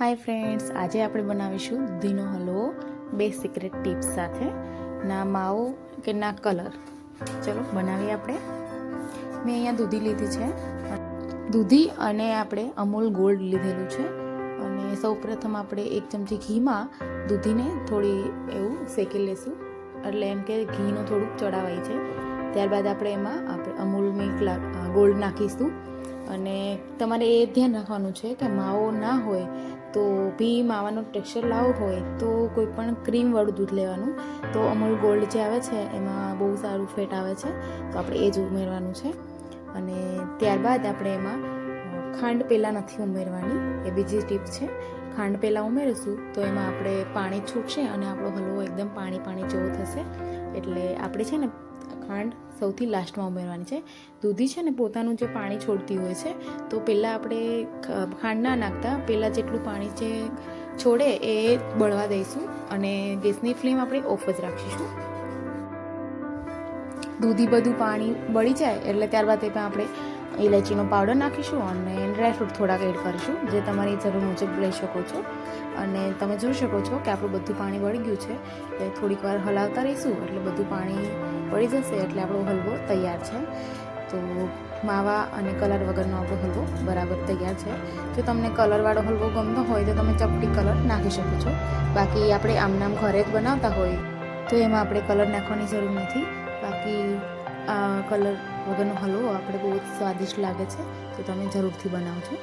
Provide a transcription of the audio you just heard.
Hi friends, આજે આપણે બનાવીશું દૂધીનો હલવો બે સિક્રેટ ટિપ્સ સાથે. ના માવો કે ના કલર. ચલો, બનાવીએ આપણે. મેં અહીંયા દૂધી લીધી છે. દૂધી અને આપણે અમૂલ ગોલ્ડ લીધેલું છે. અને સૌપ્રથમ આપણે એક ચમચી ઘીમાં દૂધીને થોડી એવું શેકી લેશું. એટલે એમ કે ઘીનું થોડુંક ચડાવાય છે. ત્યારબાદ આપણે એમાં આપણે અમૂલ મિલ્ક ગોલ્ડ નાખીશું. અને તમારે એ ધ્યાન રાખવાનું છે કે માવો ના હોય તો બી માવાનો ટેક્સચર લાવો હોય તો કોઈ પણ ક્રીમવાળું દૂધ લેવાનું. તો અમૂલ ગોલ્ડ જે આવે છે એમાં બહુ સારું ફેટ આવે છે. તો આપણે એ જ ઉમેરવાનું છે. અને ત્યારબાદ આપણે એમાં ખાંડ પહેલાં નથી ઉમેરવાની, એ બીજી ટીપ છે. ખાંડ પહેલાં ઉમેરીશું તો એમાં આપણે પાણી છૂટશે અને આપણો હલવો એકદમ પાણી પાણી જેવો થશે. એટલે આપણે છે ને ખાંડ સૌથી લાસ્ટમાં ઉમેરવાની છે. દૂધી છે ને, પોતાનું જે પાણી છોડતી હોય છે, તો પહેલાં આપણે ખાંડ ના નાખતા, પહેલાં જેટલું પાણી જે છોડે એ બળવા દઈશું અને ગેસની ફ્લેમ આપણે ઓફ જ રાખીશું. દૂધી બધું પાણી બળી જાય એટલે ત્યારબાદ એમાં આપણે ઇલાયચીનો પાવડર નાખીશું અને ડ્રાયફ્રૂટ થોડાક એડ કરીશું, જે તમારી જરૂર મુજબ લઈ શકો છો. અને તમે જોઈ શકો છો કે આપણું બધું પાણી વળી ગયું છે. એ થોડીક વાર હલાવતા રહીશું એટલે બધું પાણી બળી જશે એટલે આપણો હલવો તૈયાર છે. તો માવા અને કલર વગરનો આપણો હલવો બરાબર તૈયાર છે. જો તમને કલરવાળો હલવો ગમતો હોય તો તમે ચપટી કલર નાખી શકો છો. બાકી આપણે આમનામ ઘરે જ બનાવતા હોય તો એમાં આપણે કલર નાખવાની જરૂર નથી. બાકી કલર વગરનો હલવો આપણે બહુ સ્વાદિષ્ટ લાગે છે. તો તમે જરૂરથી બનાવજો.